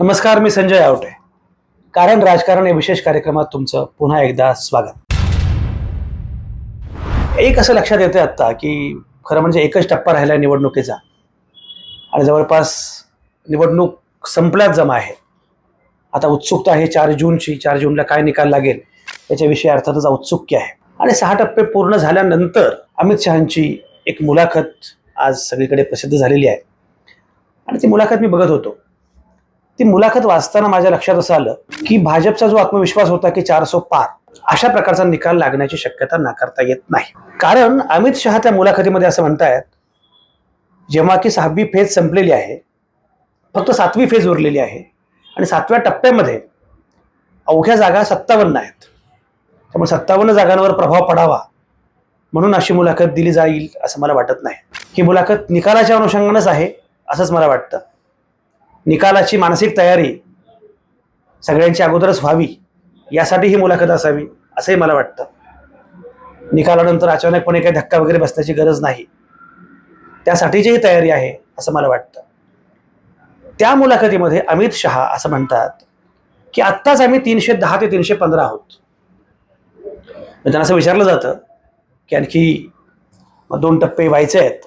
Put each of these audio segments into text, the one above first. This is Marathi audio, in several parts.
नमस्कार मी संजय आवटे. कारण राजकारण या विशेष कार्यक्रमात तुमचं पुन्हा एकदा स्वागत. एक असं लक्षात येते आत्ता की खरं म्हणजे एकच टप्पा राहिला निवडणुकीचा. आणि जवळपास निवडणूक संपल्यात जमा आहे. आता उत्सुकता आहे चार जूनची चार जूनला काय निकाल लागेल याच्याविषयी अर्थातच औत्सुक्य आहे. आणि सहा टप्पे पूर्ण झाल्यानंतर अमित शहाची एक मुलाखत आज सगळीकडे प्रसिद्ध झालेली आहे. आणि ती मुलाखत मी बघत होतो. ती मुलाखत वाचताना माझ्या लक्षात असं आलं की भाजपचा जो आत्मविश्वास होता की चारसो पार अशा प्रकारचा निकाल लागण्याची शक्यता नाकारता येत नाही. कारण अमित शहा त्या मुलाखतीमध्ये असं म्हणतायत जेव्हा की सहावी फेज संपलेली आहे फक्त सातवी फेज उरलेली आहे आणि सातव्या टप्प्यामध्ये अवघ्या जागा सत्तावन्न आहेत. त्यामुळे सत्तावन्न जागांवर प्रभाव पडावा म्हणून अशी मुलाखत दिली जाईल असं मला वाटत नाही. ही मुलाखत निकालाच्या अनुषंगानंच आहे असंच मला वाटतं. निकालाची मानसिक तयारी सगळ्यांची अगोदरच व्हावी यासाठी ही मुलाखत असावी असंही मला वाटतं. निकालानंतर अचानकपणे काही धक्का वगैरे बसण्याची गरज नाही. त्यासाठीची ही तयारी आहे असं मला वाटतं. त्या मुलाखतीमध्ये अमित शहा असं म्हणतात की आत्ताच आम्ही तीनशे दहा ते तीनशे पंधरा आहोत. त्यांना असं विचारलं जातं की आणखी दोन टप्पे व्हायचे आहेत.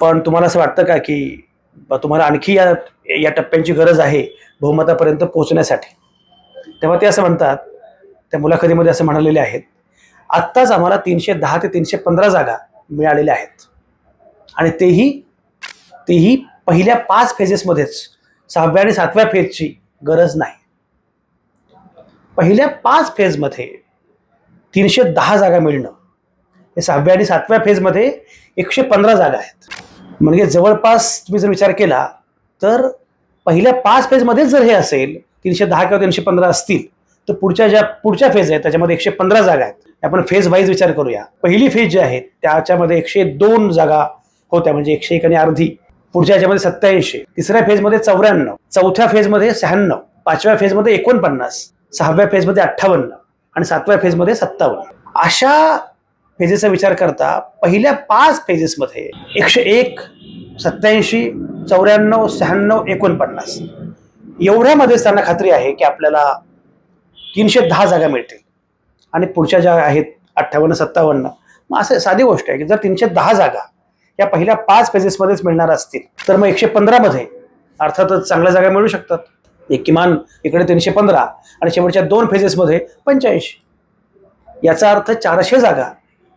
पण तुम्हाला असं वाटतं का की तुम्हाला आणखी या या टप्प्यांची गरज आहे बहुमतापर्यंत पोहोचण्यासाठी. तेव्हा ते असं म्हणतात त्या मुलाखतीमध्ये असं म्हणालेले आहेत आत्ताच आम्हाला तीनशे दहा ते तीनशे पंधरा जागा मिळालेल्या आहेत. आणि तेही तेही पहिल्या पाच फेजेसमध्येच सहाव्या आणि सातव्या फेजची गरज नाही. पहिल्या पाच फेजमध्ये तीनशे दहा जागा मिळणं हे सहाव्या आणि सातव्या फेजमध्ये एकशे पंधरा जागा आहेत. म्हणजे जवळपास तुम्ही जर विचार केला तर पहिल्या पाच फेजमध्येच जर हे असेल तीनशे दहा किंवा तीनशे पंधरा असतील तर पुढच्या ज्या पुढच्या फेज आहेत त्याच्यामध्ये एकशे पंधरा जागा आहेत. आपण फेज वाईज विचार करूया. पहिली फेज जी आहे त्याच्यामध्ये एकशे दोन जागा होत्या म्हणजे एकशे एक आणि अर्धी. पुढच्या याच्यामध्ये सत्याऐंशी. तिसऱ्या फेजमध्ये चौऱ्याण्णव. चौथ्या फेजमध्ये शहाण्णव. पाचव्या फेजमध्ये एकोणपन्नास. सहाव्या फेजमध्ये अठ्ठावन्न. आणि सातव्या फेजमध्ये सत्तावन्न. अशा फेजेसचा विचार करता पहिल्या पाच फेजेसमध्ये एकशे एक सत्याऐंशी चौऱ्याण्णव शहाण्णव एकोणपन्नास. एवढ्यामध्येच त्यांना खात्री आहे की आपल्याला तीनशे दहा जागा मिळतील. आणि पुढच्या ज्या आहेत अठ्ठावन्न सत्तावन्न मग असं साधी गोष्ट आहे की जर तीनशे दहा जागा या पहिल्या पाच फेजेसमध्येच मिळणार असतील तर मग एकशे पंधरामध्ये अर्थातच चांगल्या जागा मिळू शकतात. एक किमान इकडे तीनशे पंधरा आणि शेवटच्या दोन फेजेसमध्ये पंच्याऐंशी. याचा अर्थ चारशे जागा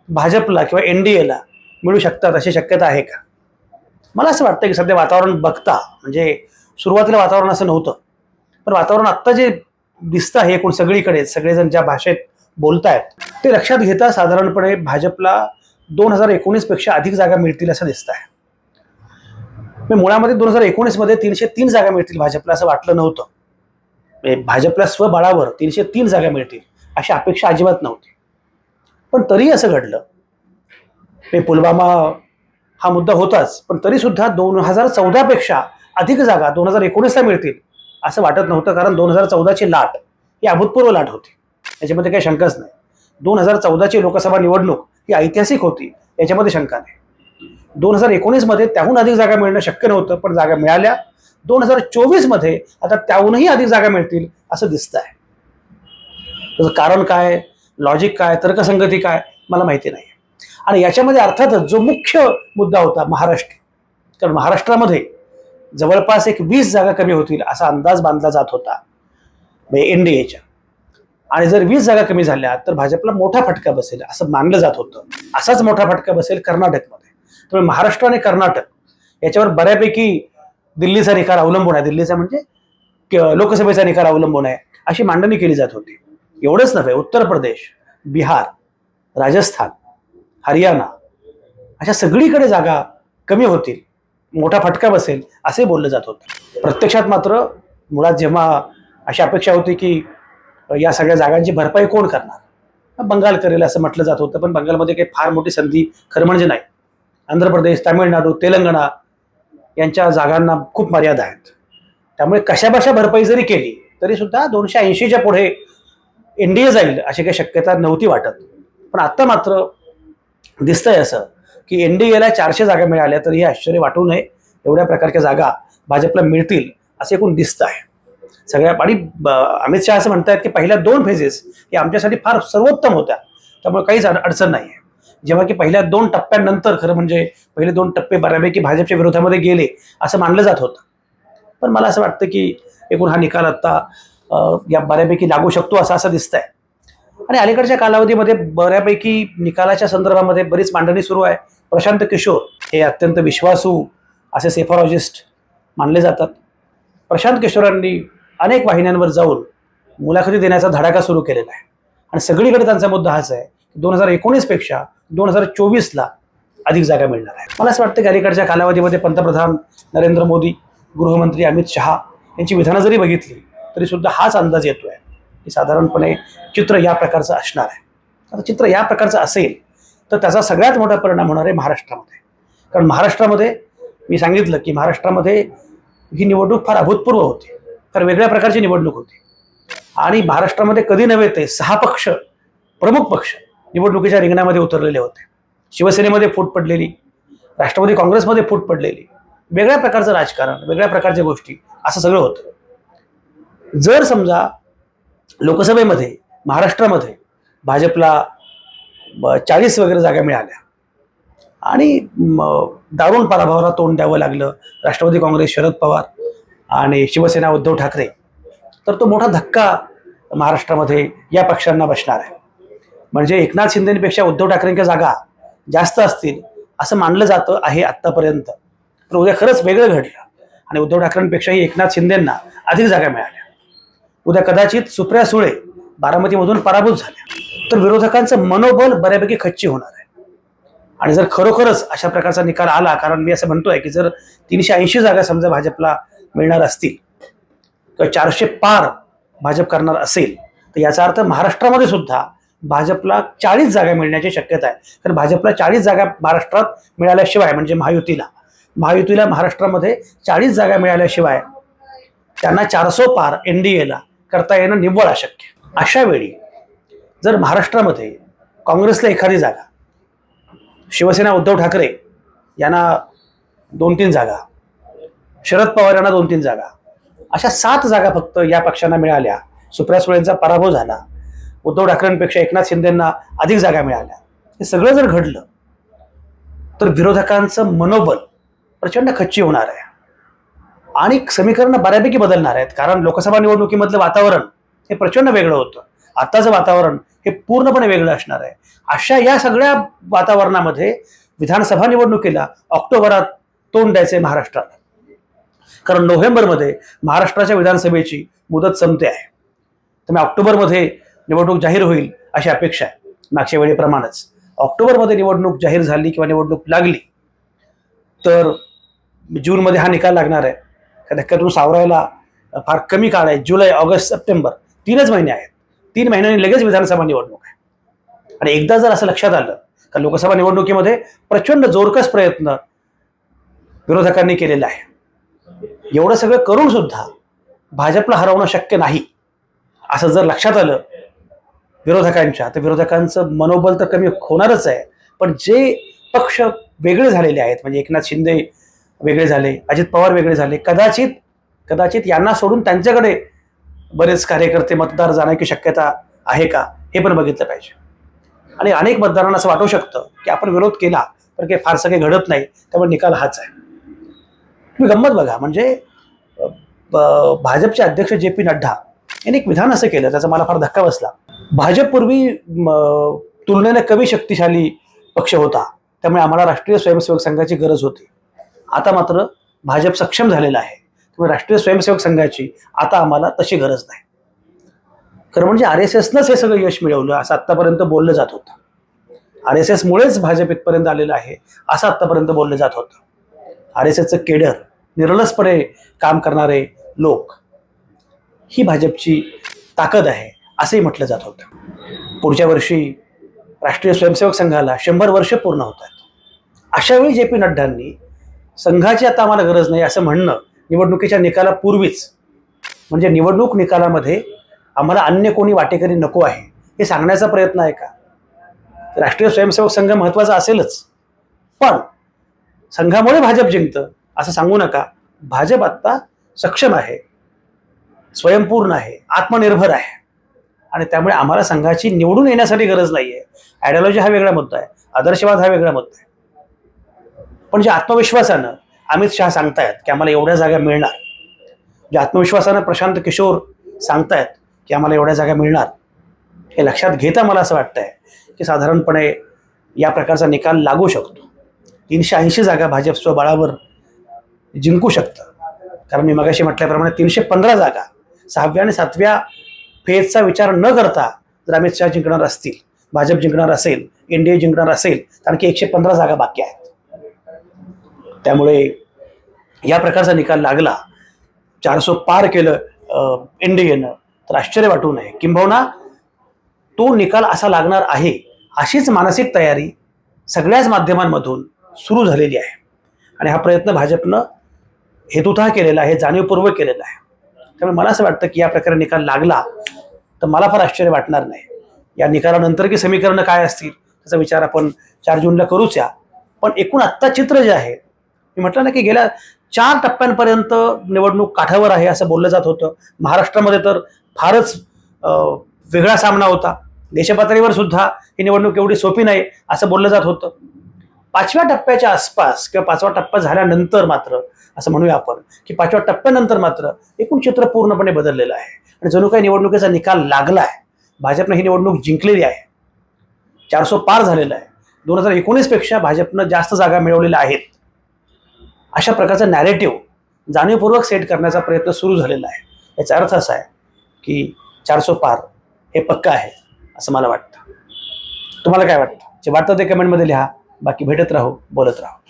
भाजपला किंवा एन डी एला मिळू शकतात अशी शक्यता आहे का? मला असं वाटतं की सध्या वातावरण बघता म्हणजे सुरुवातीला वातावरण असं नव्हतं. पण वातावरण आत्ता जे दिसतं आहे एकूण सगळीकडे सगळेजण ज्या भाषेत बोलतायत ते लक्षात घेता साधारणपणे भाजपला दोन हजार एकोणीसपेक्षा अधिक जागा मिळतील असं दिसत आहे म्हणजे मुळामध्ये दोन हजार एकोणीसमध्ये तीनशे तीन जागा मिळतील भाजपला असं वाटलं नव्हतं. म्हणजे भाजपला स्वबळावर तीनशे तीन जागा मिळतील अशी अपेक्षा अजिबात नव्हती. पण तरी असं घडलं. हे पुलवामा हा मुद्दा होताच पण तरी सुद्धा दोन हजार चौदापेक्षा अधिक जागा दोन हजार एकोणीसला मिळतील असं वाटत नव्हतं कारण दोन हजार चौदाची लाट ही अभूतपूर्व लाट होती. याच्यामध्ये काही शंकाच नाही. दोन हजार चौदाची लोकसभा निवडणूक ही ऐतिहासिक होती याच्यामध्ये शंका नाही. दोन हजार एकोणीसमध्ये त्याहून अधिक जागा मिळणं शक्य नव्हतं पण जागा मिळाल्या. दोन हजार चोवीसमध्ये आता त्याहूनही अधिक जागा मिळतील असं दिसतं आहे त्याचं कारण काय? लॉजिक काय तर्कसंगती काय मला माहिती नाही आणि याच्यामध्ये अर्थातच जो मुख्य मुद्दा होता महाराष्ट्र कारण महाराष्ट्रामध्ये जवळपास एक वीस जागा कमी होतील असा अंदाज बांधला जात होता एन डी एच्या आणि जर वीस जागा कमी झाल्या तर भाजपला मोठा फटका बसेल असं मानलं जात होतं. असाच मोठा फटका बसेल कर्नाटकमध्ये. त्यामुळे महाराष्ट्र आणि कर्नाटक याच्यावर बऱ्यापैकी दिल्लीचा निकाल अवलंबून आहे. दिल्लीचा म्हणजे लोकसभेचा निकाल अवलंबून आहे अशी मांडणी केली जात होती. एवढंच नव्हे उत्तर प्रदेश बिहार राजस्थान हरियाणा अशा सगळीकडे जागा कमी होतील मोठा फटका बसेल असे बोललं जात होतं. प्रत्यक्षात मात्र मुळात जेव्हा अशी अपेक्षा होती की या सगळ्या जागांची भरपाई कोण करणार? बंगाल करेल असं म्हटलं जात होतं पण बंगालमध्ये काही फार मोठी संधी खरं म्हणजे नाही. आंध्र प्रदेश तामिळनाडू तेलंगणा यांच्या जागांना खूप मर्यादा आहेत. त्यामुळे कशाबशा भरपाई जरी केली तरी सुद्धा दोनशे ऐंशीच्या पुढे एन डी जाईल अशी काही शक्यता नव्हती वाटत. पण आत्ता मात्र दिसतंय असं की एन डी एला चारशे जागा मिळाल्या तर हे आश्चर्य वाटू नये. एवढ्या प्रकारच्या जागा भाजपला मिळतील असं एकूण दिसतं आहे सगळ्या आणि अमित शहा असं म्हणतात की पहिल्या दोन फेजेस या आमच्यासाठी फार सर्वोत्तम होत्या. त्यामुळे काहीच अडचण नाही आहे जेव्हा की पहिल्या दोन टप्प्यानंतर खरं म्हणजे पहिले दोन टप्पे बऱ्यापैकी भाजपच्या विरोधामध्ये गेले असं मानलं जात होतं. पण मला असं वाटतं की एकूण हा निकाल आता या बऱ्यापैकी लागू शकतो असं असं दिसतंय. आणि अलीकडच्या कालावधीमध्ये बऱ्यापैकी निकालाच्या संदर्भामध्ये बरीच मांडणी सुरू आहे. प्रशांत किशोर हे अत्यंत विश्वासू असे सेफॉलॉजिस्ट मानले जातात. प्रशांत किशोरांनी अनेक वाहिन्यांवर जाऊन मुलाखती देण्याचा धडाका सुरू केलेला आहे. आणि सगळीकडे त्यांचा मुद्दा हाच आहे की दोन हजार एकोणीसपेक्षा दोन हजार चोवीसला अधिक जागा मिळणार आहे. मला असं वाटतं की अलीकडच्या कालावधीमध्ये पंतप्रधान नरेंद्र मोदी गृहमंत्री अमित शहा यांची विधानं जरी बघितली तरी सुद्धा हाच अंदाज येतोय की साधारणपणे चित्र या प्रकारचं असणार आहे. आता चित्र या प्रकारचं असेल तर त्याचा सगळ्यात मोठा परिणाम होणार आहे महाराष्ट्रामध्ये. कारण महाराष्ट्रामध्ये मी सांगितलं की महाराष्ट्रामध्ये ही निवडणूक फार अभूतपूर्व होती. फार वेगळ्या प्रकारची निवडणूक होती. आणि महाराष्ट्रामध्ये कधी नव्हे ते सहा पक्ष प्रमुख पक्ष निवडणुकीच्या रिंगणामध्ये उतरलेले होते. शिवसेनेमध्ये फूट पडलेली राष्ट्रवादी काँग्रेसमध्ये फूट पडलेली. वेगळ्या प्रकारचं राजकारण वेगळ्या प्रकारच्या गोष्टी असं सगळं होतं. जर समजा लोकसभेमध्ये महाराष्ट्रामध्ये भाजपला चाळीस वगैरे जागा मिळाल्या आणि दारुण पराभवाला तोंड द्यावं लागलं राष्ट्रवादी काँग्रेस शरद पवार आणि शिवसेना उद्धव ठाकरे तर तो मोठा धक्का महाराष्ट्रामध्ये या पक्षांना बसणार आहे. म्हणजे एकनाथ शिंदेपेक्षा उद्धव ठाकरेंच्या जागा जास्त असतील असं मानलं जातं आहे आत्तापर्यंत. पण उद्या खरंच वेगळं घडलं आणि उद्धव ठाकरेंपेक्षाही एकनाथ शिंदेंना अधिक जागा मिळाल्या. उद्या कदाचित सुप्रिया सुळे बारामतीमधून पराभूत झाल्या. तर विरोधकांचं मनोबल बऱ्यापैकी खच्ची होणार आहे. आणि जर खरोखरच अशा प्रकारचा निकाल आला कारण मी असं म्हणतोय की जर तीनशे ऐंशी जागा समजा भाजपला मिळणार असतील किंवा चारशे पार भाजप करणार असेल तर याचा अर्थ महाराष्ट्रामध्ये सुद्धा भाजपला चाळीस जागा मिळण्याची शक्यता आहे. कारण भाजपला चाळीस जागा महाराष्ट्रात मिळाल्याशिवाय म्हणजे महायुतीला महायुतीला महाराष्ट्रामध्ये चाळीस जागा मिळाल्याशिवाय त्यांना चारसो पार एन डी एला करता येणं निव्वळ अशक्य. अशा वेळी जर महाराष्ट्रामध्ये काँग्रेसला एखादी जागा शिवसेना उद्धव ठाकरे यांना दोन तीन जागा शरद पवार यांना दोन तीन जागा अशा सात जागा फक्त या पक्षांना मिळाल्या सुप्रिया सुळेंचा पराभव झाला उद्धव ठाकरेंपेक्षा एकनाथ शिंदेंना अधिक जागा मिळाल्या हे सगळं जर घडलं तर विरोधकांचं मनोबल प्रचंड खच्ची होणार आहे. आणि समीकरणं बऱ्यापैकी बदलणार आहेत. कारण लोकसभा निवडणुकीमधलं वातावरण हे प्रचंड वेगळं होतं. आत्ताचं वातावरण हे पूर्णपणे वेगळं असणार आहे. अशा या सगळ्या वातावरणामध्ये विधानसभा निवडणुकीला ऑक्टोबरात तोंड द्यायचे महाराष्ट्राला. कारण नोव्हेंबरमध्ये महाराष्ट्राच्या विधानसभेची मुदत संपते आहे. त्यामुळे ऑक्टोबरमध्ये निवडणूक जाहीर होईल अशी अपेक्षा आहे. मागच्या वेळेप्रमाणेच. ऑक्टोबरमध्ये निवडणूक जाहीर झाली किंवा निवडणूक लागली तर जूनमध्ये हा निकाल लागणार आहे. त्या धक्क्यातून सावरायला फार कमी काळ आहे. जुलै ऑगस्ट सप्टेंबर तीनच महिने आहेत. तीन महिन्यांनी लगेच विधानसभा निवडणूक आहे. आणि एकदा जर असं लक्षात आलं का लोकसभा निवडणुकीमध्ये प्रचंड जोरकस प्रयत्न विरोधकांनी केलेला आहे. एवढं सगळं करून सुद्धा भाजपला हरवणं शक्य नाही. असं जर लक्षात आलं विरोधकांच्या तर विरोधकांचं मनोबल तर कमी होणारच आहे. पण जे पक्ष वेगळे झालेले आहेत म्हणजे एकनाथ शिंदे वेगळे झाले अजित पवार वेगळे झाले. कदाचित कदाचित यांना सोडून त्यांच्याकडे बरेच कार्यकर्ते मतदार जाण्याची शक्यता आहे का हे पण बघितलं पाहिजे. आणि अनेक मतदारांना असं वाटू शकतं की आपण विरोध केला तर काही फारसं काही घडत नाही त्यामुळे निकाल हाच आहे. तुम्ही गंमत बघा म्हणजे भाजपचे अध्यक्ष जे पी नड्डा यांनी एक विधान असं केलं त्याचा मला फार धक्का बसला. भाजपपूर्वी तुलनेने कमी शक्तिशाली पक्ष होता त्यामुळे आम्हाला राष्ट्रीय स्वयंसेवक संघाची गरज होती. आता मात्र भाजप सक्षम झालेला आहे. त्यामुळे राष्ट्रीय स्वयंसेवक संघाची आता आम्हाला तशी गरज नाही. खरं म्हणजे आर एस एसनंच हे सगळं यश मिळवलं असं आत्तापर्यंत बोललं जात होतं. आर एस एसमुळेच भाजप इथपर्यंत आलेलं आहे असं आत्तापर्यंत बोललं जात होतं. आर एस एसचं केडर निरलसपणे काम करणारे लोक ही भाजपची ताकद आहे असंही म्हटलं जात होतं. पुढच्या वर्षी राष्ट्रीय स्वयंसेवक संघाला शंभर वर्ष पूर्ण होतात आहेत. अशावेळी जे पी नड्डांनी संघाची आता आम्हाला गरज नाही असं म्हणणं निवडणुकीच्या निकालापूर्वीच म्हणजे निवडणूक निकालामध्ये आम्हाला अन्य कोणी वाटेकरी नको आहे हे सांगण्याचा प्रयत्न आहे का? राष्ट्रीय स्वयंसेवक संघ महत्त्वाचा असेलच. पण संघामुळे भाजप जिंकतं असं सांगू नका. भाजप आत्ता सक्षम आहे स्वयंपूर्ण आहे आत्मनिर्भर आहे. आणि त्यामुळे आम्हाला संघाची निवडून येण्यासाठी गरज नाही आहे आयडियॉलॉजी हा वेगळा मुद्दा आहे आदर्शवाद हा वेगळा मुद्दा आहे. पण जे आत्मविश्वासानं अमित शहा सांगतायत की आम्हाला एवढ्या जागा मिळणार. जे आत्मविश्वासानं प्रशांत किशोर सांगतायत की आम्हाला एवढ्या जागा मिळणार. हे लक्षात घेता मला असं वाटतंय की साधारणपणे या प्रकारचा निकाल लागू शकतो. तीनशे ऐंशी जागा भाजप स्वबळावर जिंकू शकतं. कारण मी मगाशी म्हटल्याप्रमाणे तीनशे पंधरा जागा सहाव्या आणि सातव्या फेजचा विचार न करता जर अमित शहा जिंकणार असतील भाजप जिंकणार असेल एनडीए जिंकणार असेल कारण की एकशे पंधरा जागा बाकी आहेत. त्यामुळे या प्रकारचा निकाल लागला चारसो पार केलं एनडीएनं तर आश्चर्य वाटू नये. किंबहुना तो निकाल असा लागणार आहे अशीच मानसिक तयारी सगळ्याच माध्यमांमधून सुरू झालेली आहे. आणि हा प्रयत्न भाजपनं हेतुतः केलेला आहे जाणीवपूर्वक केलेला आहे. त्यामुळे मला असं वाटतं की या प्रकारे निकाल लागला तर मला फार आश्चर्य वाटणार नाही. या निकालानंतर की समीकरणं काय असतील त्याचा विचार आपण चार जूनला करूच या. पण एकूण आत्ता चित्र जे आहे मी म्हटलं ना की गेल्या चार टप्प्यांपर्यंत निवडणूक काठावर आहे असं बोललं जात होतं. महाराष्ट्रामध्ये तर फारच वेगळा सामना होता. देशपातळीवर सुद्धा ही निवडणूक एवढी सोपी नाही असं बोललं जात होतं. पाचव्या टप्प्याच्या आसपास किंवा पाचवा टप्पा झाल्यानंतर मात्र असं म्हणूया आपण की पाचव्या टप्प्यानंतर मात्र एकूण चित्र पूर्णपणे बदललेलं आहे. आणि जणू काही निवडणुकीचा निकाल लागला आहे भाजपनं ही निवडणूक जिंकलेली आहे. चारसो पार झालेला आहे. दोन हजार एकोणीसपेक्षा भाजपनं जास्त जागा मिळवलेल्या आहेत. अशा प्रकारचा नॅरेटिव्ह जाणीवपूर्वक सेट करण्याचा प्रयत्न सुरू झालेला आहे. याचा अर्थ असा आहे की चारसो पार हे पक्का आहे असं मला वाटतं. तुम्हाला काय वाटतं? जे वाटतं ते कमेंटमध्ये लिहा. बाकी भेटत राहू बोलत राहू.